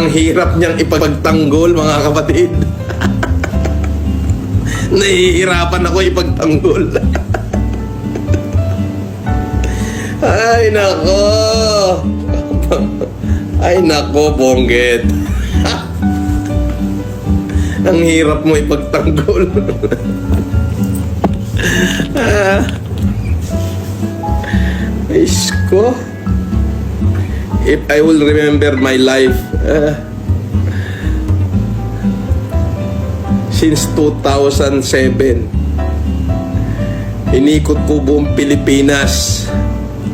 ang hirap niyang ipagtanggol, mga kapatid. Nahihirapan ako ipagtanggol. Ay, nako. Ay, nako, Bonggit. ang hirap mo ipagtanggol. ah. Is ko. If I will remember my life uh, since 2007 inikot ko buong Pilipinas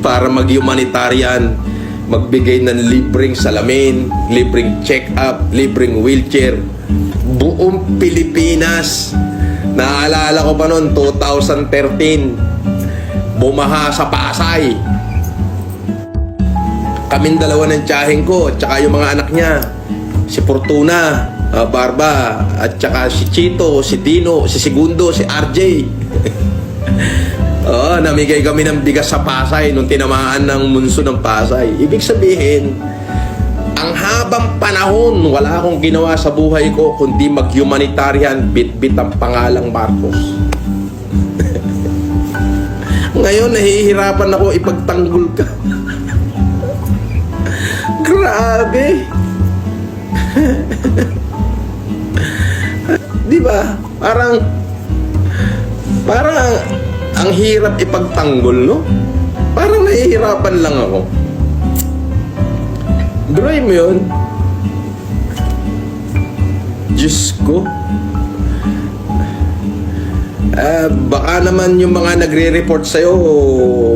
para mag-humanitarian magbigay ng libreng salamin libreng check-up, libreng wheelchair. Buong Pilipinas. Naalala ko pa noon 2013 bumaha sa Pasay kaming dalawa ng tiyaheng ko at saka yung mga anak niya si Fortuna ah, Barba at saka si Chito si Dino si Segundo si RJ Oo, namigay kami ng bigas sa Pasay nung tinamaan ng munso ng Pasay. Ibig sabihin, ang habang panahon, wala akong ginawa sa buhay ko kundi mag-humanitarian, bit-bit ang pangalang Marcos. Ngayon, nahihirapan ako ipagtanggol ka. Grabe. Di ba? Parang, parang, ang hirap ipagtanggol, no? Parang nahihirapan lang ako. Dry mo yun. Diyos ko. Ah, baka naman yung mga nagre-report sa'yo,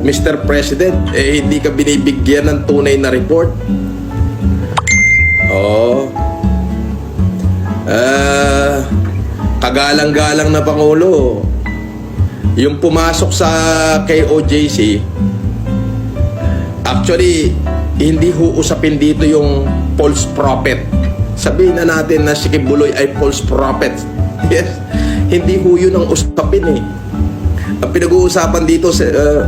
Mr. President, eh hindi ka binibigyan ng tunay na report. Kagalang-galang na Pangulo. Yung pumasok sa KOJC, actually, hindi ho usapin dito yung false prophet. Sabihin na natin na si Kibuloy ay false prophet. Yes. Hindi ho yun ang usapin eh. Ang pinag-uusapan dito sa uh,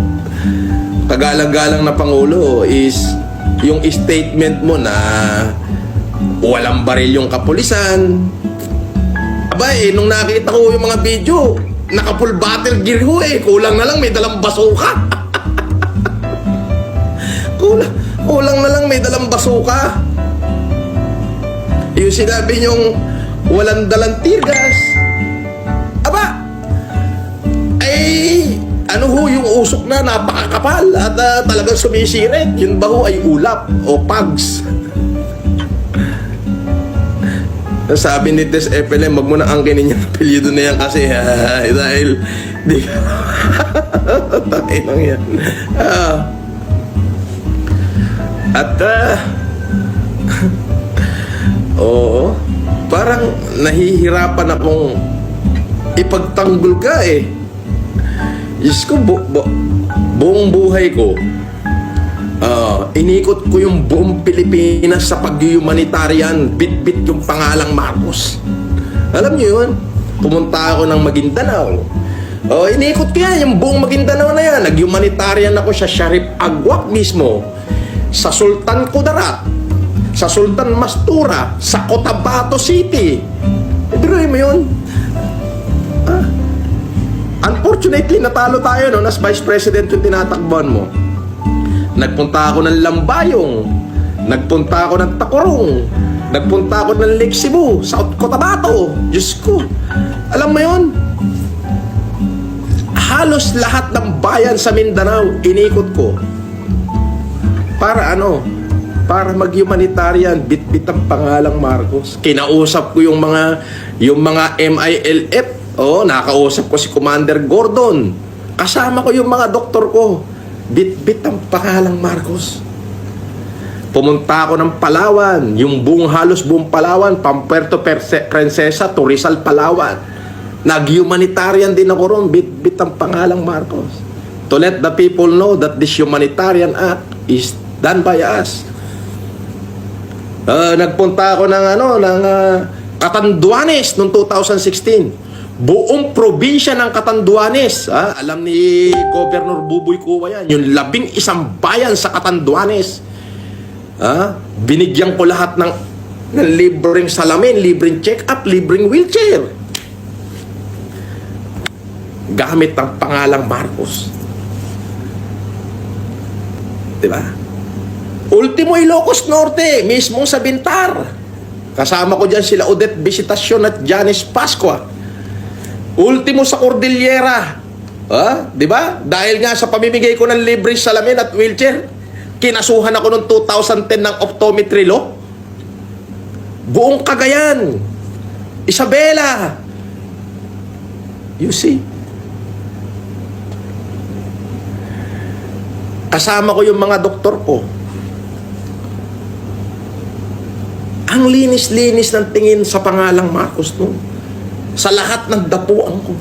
kagalang-galang na Pangulo is yung statement mo na walang baril yung kapulisan. Aba eh, nung nakita ko yung mga video, naka-full battle gear ho eh. Kulang na lang may dalang basuka. kulang, kulang na lang may dalang basuka. Yung sinabi niyong walang dalang tirgas. Aba, ay ano ho yung usok na napakakapal at ah, talagang sumisirit. Yun ba ho ay ulap o pugs? Sabi ni Tess FLM, wag mo na angkinin yung apelyido na yan kasi ah, dahil di Tayo lang yan. Ah. At ah, oo, parang nahihirapan akong ipagtanggol ka eh. Diyos ko, bu- bu- buong buhay ko, Ah, inikot ko yung buong Pilipinas sa pag-humanitarian, bit-bit yung pangalang Marcos. Alam niyo yun? Pumunta ako ng Maguindanao. Oh, inikot ko yan, yung buong Maguindanao na yan. Nag-humanitarian ako sa Sharif Agwak mismo, sa Sultan Kudarat, sa Sultan Mastura, sa Cotabato City. Biruin mo yun? Ah, Unfortunately, natalo tayo no, as Vice President yung tinatakbuhan mo. Nagpunta ako ng Lambayong. Nagpunta ako ng Tacorong. Nagpunta ako ng Lake Cebu, South Cotabato. Diyos ko. Alam mo yun? Halos lahat ng bayan sa Mindanao, inikot ko. Para ano? Para mag-humanitarian, bit-bit ang pangalang Marcos. Kinausap ko yung mga yung mga MILF. Oh, nakausap ko si Commander Gordon. Kasama ko yung mga doktor ko. Bit-bit ang pangalang Marcos. Pumunta ako ng Palawan, yung buong halos buong Palawan, Pampuerto Princesa, to Rizal, Palawan. Nag-humanitarian din ako ron, bit-bit ang pangalang Marcos. To let the people know that this humanitarian act is done by us. Ah, nagpunta ako ng ano, ng ah, Catanduanes noong 2016. Buong probinsya ng Catanduanes, ah, alam ni Governor Buboy Kuwa yan, yung labing isang bayan sa Catanduanes. Ah, binigyan ko lahat ng ng libreng salamin, libreng check-up, libreng wheelchair. Gamit ang pangalang Marcos. Di ba? Ultimo Ilocos Norte, mismo sa Bintar. Kasama ko dyan sila Odette Visitasyon at Janice Pasqua. Ultimo sa Cordillera. Ha? Di ba? Dahil nga sa pamimigay ko ng libre salamin at wheelchair, kinasuhan ako noong 2010 ng optometry law. Buong Cagayan. Isabela. You see? Kasama ko yung mga doktor ko. Ang linis-linis ng tingin sa pangalang Marcos noon. Sa lahat ng dapuan ko.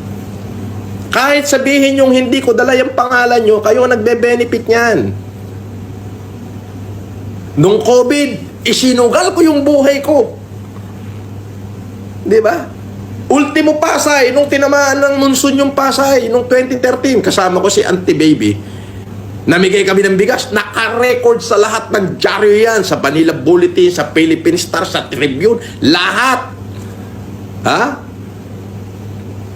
Kahit sabihin yung hindi ko dala yung pangalan nyo, kayo nagbe-benefit niyan. Nung COVID, isinugal ko yung buhay ko. Di ba? Ultimo Pasay, nung tinamaan ng monsoon yung Pasay, nung 2013, kasama ko si Auntie Baby, namigay kami ng bigas, naka-record sa lahat ng dyaryo yan, sa Manila Bulletin, sa Philippine Star, sa Tribune, lahat. Ha?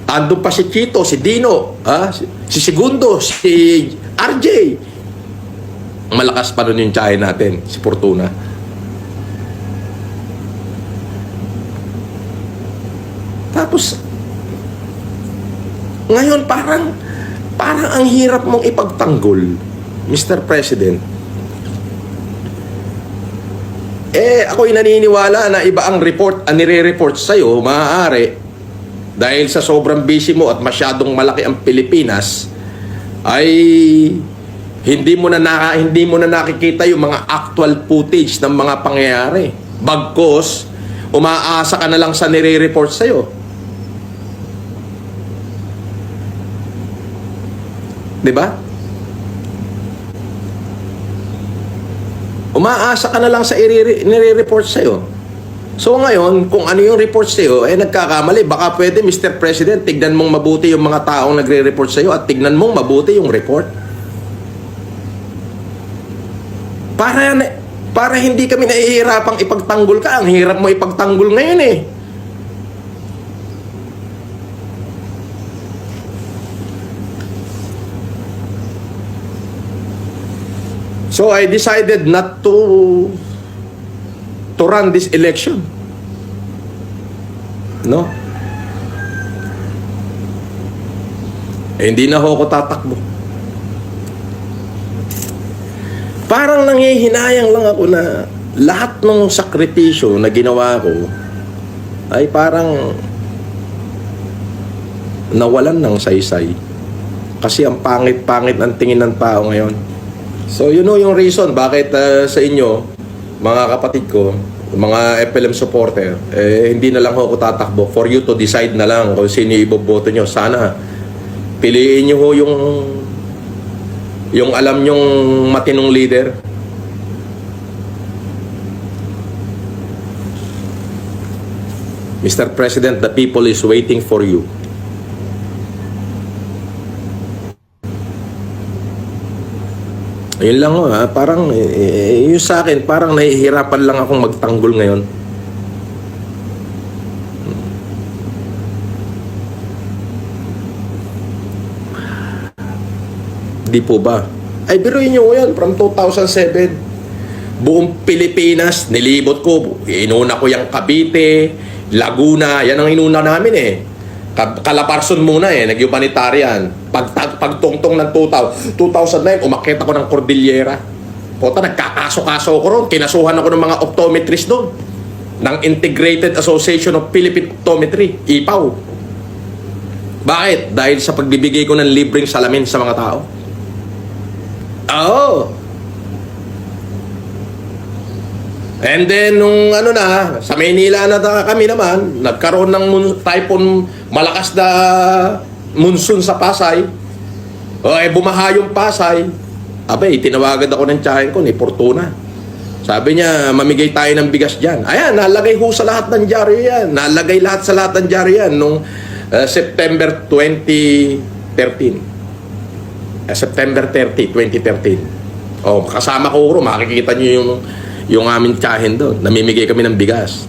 Andun pa si Chito, si Dino, ha? si, Segundo, si RJ. Malakas pa nun yung tsahe natin, si Fortuna. Tapos, ngayon parang, parang ang hirap mong ipagtanggol, Mr. President. Eh, ako'y naniniwala na iba ang report, ang nire-report sa'yo, maaari, dahil sa sobrang busy mo at masyadong malaki ang Pilipinas, ay hindi mo na naka, hindi mo na nakikita yung mga actual footage ng mga pangyayari. Bagkos, umaasa ka na lang sa nire-report sa'yo. Di ba? Umaasa ka na lang sa nire-report sa'yo. So ngayon, kung ano yung report sa'yo, eh nagkakamali. Baka pwede, Mr. President, tignan mong mabuti yung mga taong nagre-report sa'yo at tignan mong mabuti yung report. Para, para hindi kami nahihirapang ipagtanggol ka. Ang hirap mo ipagtanggol ngayon eh. So I decided not to to run this election. No? Eh, hindi na ho ako tatakbo. Parang nangihinayang lang ako na lahat ng sakripisyo na ginawa ko ay parang nawalan ng saysay. Kasi ang pangit-pangit ang tingin ng tao ngayon. So, you know yung reason bakit uh, sa inyo, mga kapatid ko, mga FLM supporter, eh, hindi na lang ako tatakbo for you to decide na lang kung sino iboboto nyo. Sana, piliin nyo ho yung yung alam nyong matinong leader. Mr. President, the people is waiting for you. Yun lang ho, ha? parang eh, eh, yung sa akin, parang nahihirapan lang akong magtanggol ngayon. Di po ba? Ay, biruin nyo yan from 2007. Buong Pilipinas, nilibot ko. Inuna ko yung Cavite, Laguna, yan ang inuna namin eh. Ka- Kalaparson muna eh, nag-humanitarian. Pag, pagtungtong ng 2000, 2009, umakit ako ng Cordillera. Puta, nagkakaso-kaso ko ron. Kinasuhan ako ng mga optometrist doon. Ng Integrated Association of Philippine Optometry, IPAW. Bakit? Dahil sa pagbibigay ko ng libreng salamin sa mga tao. Oo. And then, nung ano na, sa Maynila na kami naman, nagkaroon ng typhoon, malakas na monsoon sa Pasay. O, eh, bumaha yung Pasay. Abay, tinawagan ako ng tsahin ko ni Fortuna. Sabi niya, mamigay tayo ng bigas dyan. Ayan, nalagay ho sa lahat ng dyaryo yan. Nalagay lahat sa lahat ng dyaryo yan nung uh, September 2013. Uh, September 30, 2013. Oh, kasama ko ro, makikita niyo yung yung aming tsahin doon. Namimigay kami ng bigas.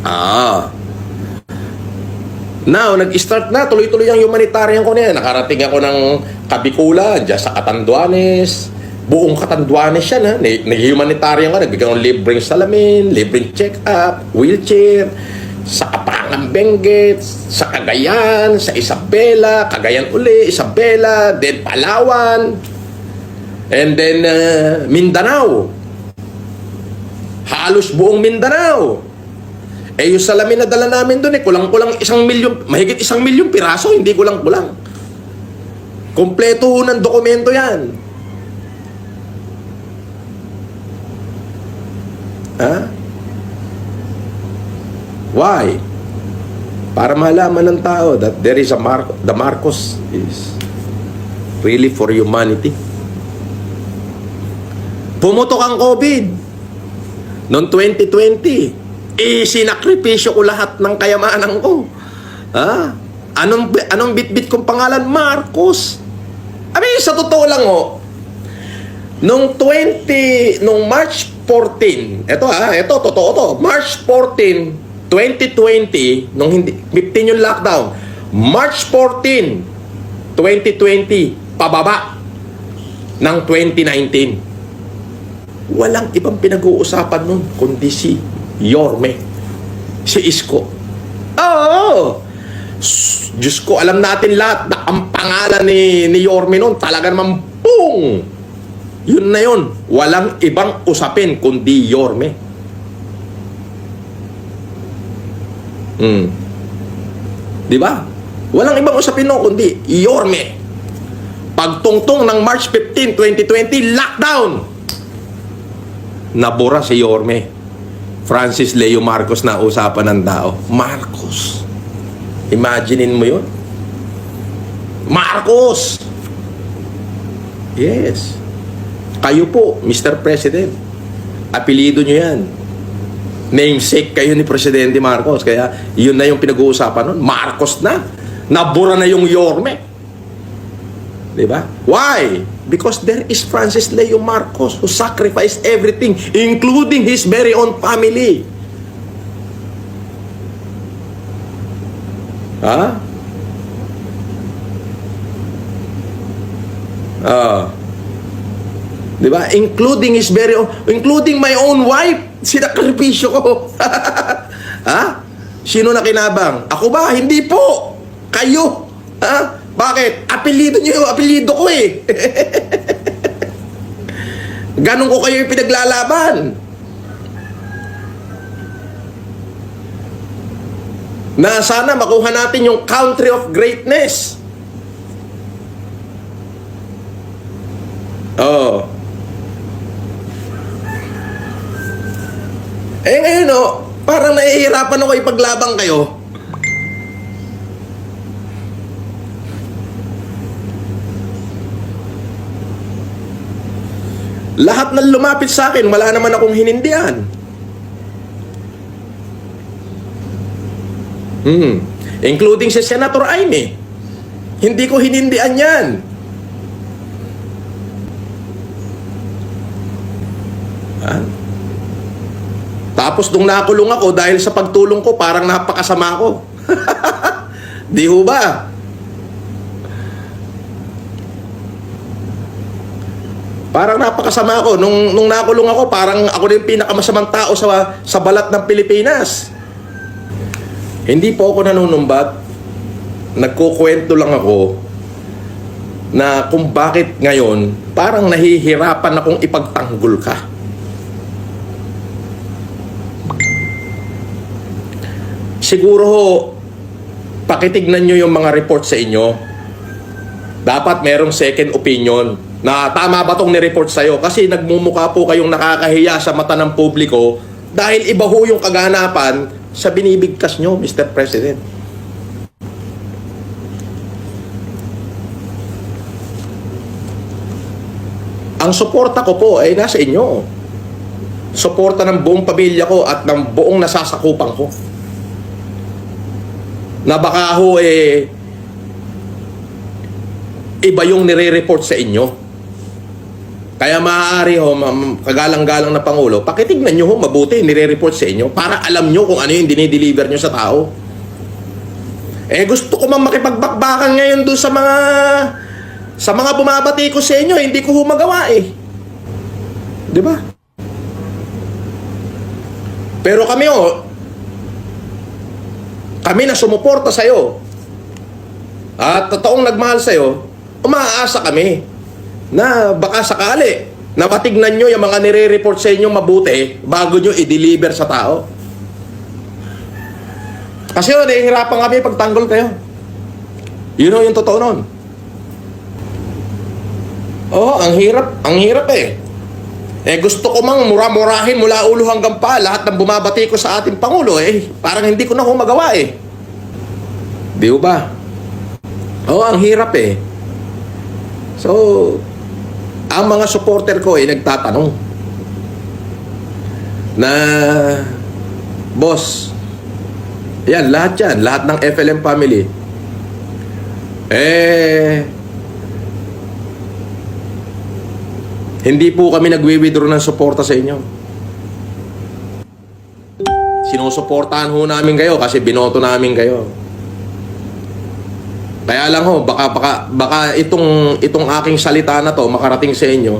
Ah. Now, nag-start na, tuloy-tuloy ang humanitarian ko na yan. Nakarating ako ng Kabikula, dyan sa Katanduanes. Buong Katanduanes yan, ha. Nag- Nag-humanitarian ka, nagbigyan ng libreng salamin, libreng check-up, wheelchair, sa Kapangang Benguet, sa Cagayan, sa Isabela, Cagayan uli, Isabela, then Palawan, and then uh, Mindanao. Halos buong Mindanao. Eh, yung salamin na dala namin doon eh, kulang-kulang isang milyon, mahigit isang milyon piraso, hindi kulang-kulang. Kompleto ho ng dokumento yan. Ha? Why? Para malaman ng tao that there is a Mar the Marcos is really for humanity. Pumutok ang COVID noong 2020. Eh, sinakripisyo ko lahat ng kayamanan ko. Ha? Anong, anong bit-bit kong pangalan? Marcos. Abi, sa totoo lang ho, nung 20, nung March 14, eto ha, eto, totoo to, March 14, 2020, nung hindi, 15 yung lockdown, March 14, 2020, pababa ng 2019 walang ibang pinag-uusapan nun kundi si Yorme, si Isko. Oo! Diyos ko, alam natin lahat na ang pangalan ni, ni Yorme nun talaga naman boom! Yun na yun. Walang ibang usapin kundi Yorme. Hmm. Di ba? Walang ibang usapin nun kundi Yorme. Pagtungtong ng March 15, 2020, lockdown! nabura si Yorme. Francis Leo Marcos na usapan ng tao. Marcos. Imaginein mo yun? Marcos! Yes. Kayo po, Mr. President. Apelido nyo yan. Namesake kayo ni Presidente Marcos. Kaya yun na yung pinag-uusapan nun. Marcos na. Nabura na yung Yorme. Di ba? Why? Because there is Francis Leo Marcos who sacrificed everything, including his very own family. Ha? Ah. Di ba? Including his very own, including my own wife, sinakripisyo ko. ha? Sino na kinabang? Ako ba? Hindi po. Kayo. Ha? Bakit? Apelido niyo yung apelido ko eh. Ganon ko kayo yung pinaglalaban. Na sana makuha natin yung country of greatness. Oh. Eh ngayon oh, parang nahihirapan ako ipaglabang kayo. Lahat ng lumapit sa akin, wala naman akong hinindihan. Hmm. Including si Senator Aimee. Hindi ko hinindihan yan. Ha? Tapos nung nakulong ako dahil sa pagtulong ko, parang napakasama ko. Di ho ba? Parang napakasama ako. Nung, nung nakulong ako, parang ako din pinakamasamang tao sa, sa balat ng Pilipinas. Hindi po ako nanunumbat. Nagkukwento lang ako na kung bakit ngayon parang nahihirapan akong ipagtanggol ka. Siguro ho, pakitignan nyo yung mga report sa inyo. Dapat merong second opinion na tama ba tong ni-report sa'yo? Kasi nagmumukha po kayong nakakahiya sa mata ng publiko dahil iba ho yung kaganapan sa binibigkas nyo, Mr. President. Ang suporta ko po ay nasa inyo. Suporta ng buong pamilya ko at ng buong nasasakupan ko. Na baka ho eh iba yung nire-report sa inyo. Kaya maaari ho, ma'am, kagalang-galang na Pangulo, pakitignan nyo ho mabuti, nire-report sa inyo para alam nyo kung ano yung dinideliver nyo sa tao. Eh gusto ko mang makipagbakbakan ngayon doon sa mga sa mga bumabati ko sa inyo, hindi ko humagawa eh. 'Di ba? Pero kami oh, kami na sumuporta sa iyo. At totoong nagmahal sa iyo, umaasa kami na baka sakali na matignan nyo yung mga nire-report sa inyo mabuti bago nyo i-deliver sa tao. Kasi yun, nahihirapan kami pagtanggol kayo. Yun know, yung totoo nun. Oo, ang hirap. Ang hirap eh. Eh gusto ko mang mura-murahin mula ulo hanggang pa lahat ng bumabati ko sa ating Pangulo eh. Parang hindi ko na kung magawa eh. Di ba? Oo, ang hirap eh. So, ang mga supporter ko ay nagtatanong na boss, yan, lahat yan, lahat ng FLM family, eh, hindi po kami nagwi-withdraw ng suporta sa inyo. Sinusuportahan ho namin kayo kasi binoto namin kayo. Kaya lang ho, baka baka baka itong itong aking salita na to makarating sa inyo.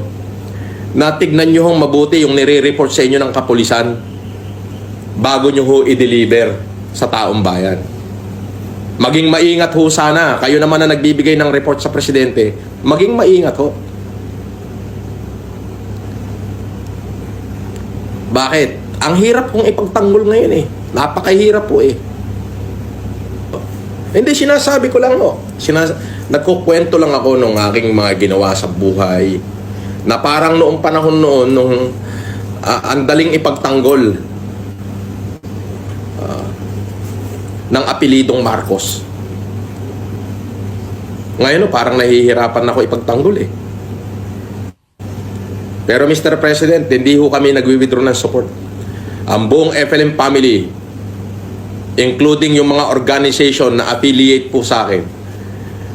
Na tignan niyo hong mabuti yung nire-report sa inyo ng kapulisan bago niyo ho i-deliver sa taong bayan. Maging maingat ho sana. Kayo naman na nagbibigay ng report sa presidente, maging maingat ho. Bakit? Ang hirap kong ipagtanggol ngayon eh. Napakahirap po eh. Hindi, sinasabi ko lang ho. Sinas nagkukwento lang ako nung aking mga ginawa sa buhay na parang noong panahon noon, nung ah, ang daling ipagtanggol ah, ng apelidong Marcos. Ngayon, oh, parang nahihirapan ako ipagtanggol eh. Pero Mr. President, hindi ho kami nagwi-withdraw ng support. Ang buong FLM family, including yung mga organization na affiliate po sa akin,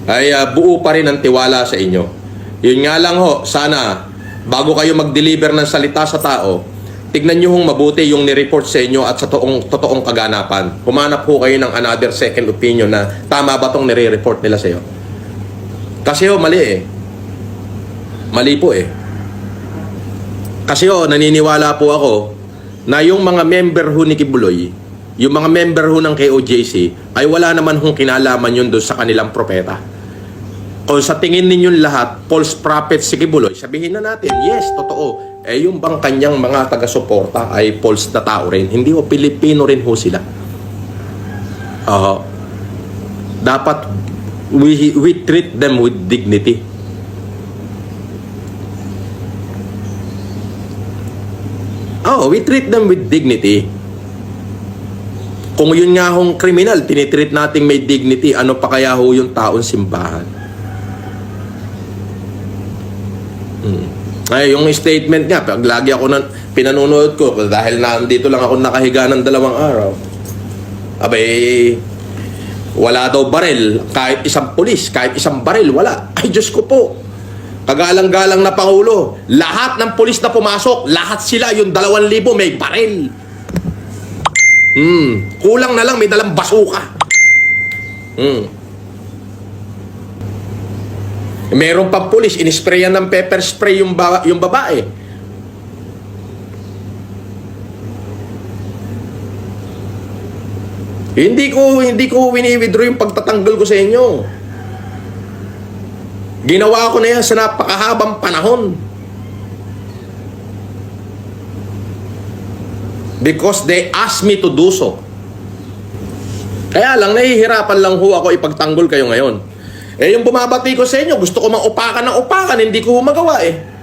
ay ah, buo pa rin ang tiwala sa inyo. Yun nga lang ho, sana bago kayo mag-deliver ng salita sa tao, tignan nyo hong mabuti yung ni-report sa inyo at sa toong, totoong kaganapan. Humanap ho kayo ng another second opinion na tama ba tong nire-report nila sa iyo. Kasi ho, mali eh. Mali po eh. Kasi ho, naniniwala po ako na yung mga member ho ni Kibuloy, yung mga member ho ng KOJC, ay wala naman hong kinalaman yun doon sa kanilang propeta. Kung sa tingin ninyong lahat, false prophet si Kibuloy, sabihin na natin, yes, totoo. Eh yung bang kanyang mga taga-suporta ay false na tao rin. Hindi ho, Pilipino rin ho sila. Oo. dapat we, we treat them with dignity. Oh, we treat them with dignity. Kung yun nga hong kriminal, tinitreat nating may dignity, ano pa kaya ho yung taong simbahan? Hmm. Ay, yung statement nga, pag lagi ako na pinanunood ko, dahil nandito lang ako nakahiga ng dalawang araw, abay, wala daw baril, kahit isang pulis, kahit isang baril, wala. Ay, Diyos ko po. Kagalang-galang na Pangulo, lahat ng pulis na pumasok, lahat sila, yung dalawang libo, may baril. Hmm, kulang na lang, may dalang basuka. Hmm. Meron pang pulis, inisprayan ng pepper spray yung, ba- yung babae. Hindi ko hindi ko wini-withdraw yung pagtatanggol ko sa inyo. Ginawa ko na yan sa napakahabang panahon. Because they asked me to do so. Kaya lang, nahihirapan lang ho ako ipagtanggol kayo ngayon. Eh, yung bumabati ko sa inyo, gusto ko mang upakan ng upakan, hindi ko magawa eh.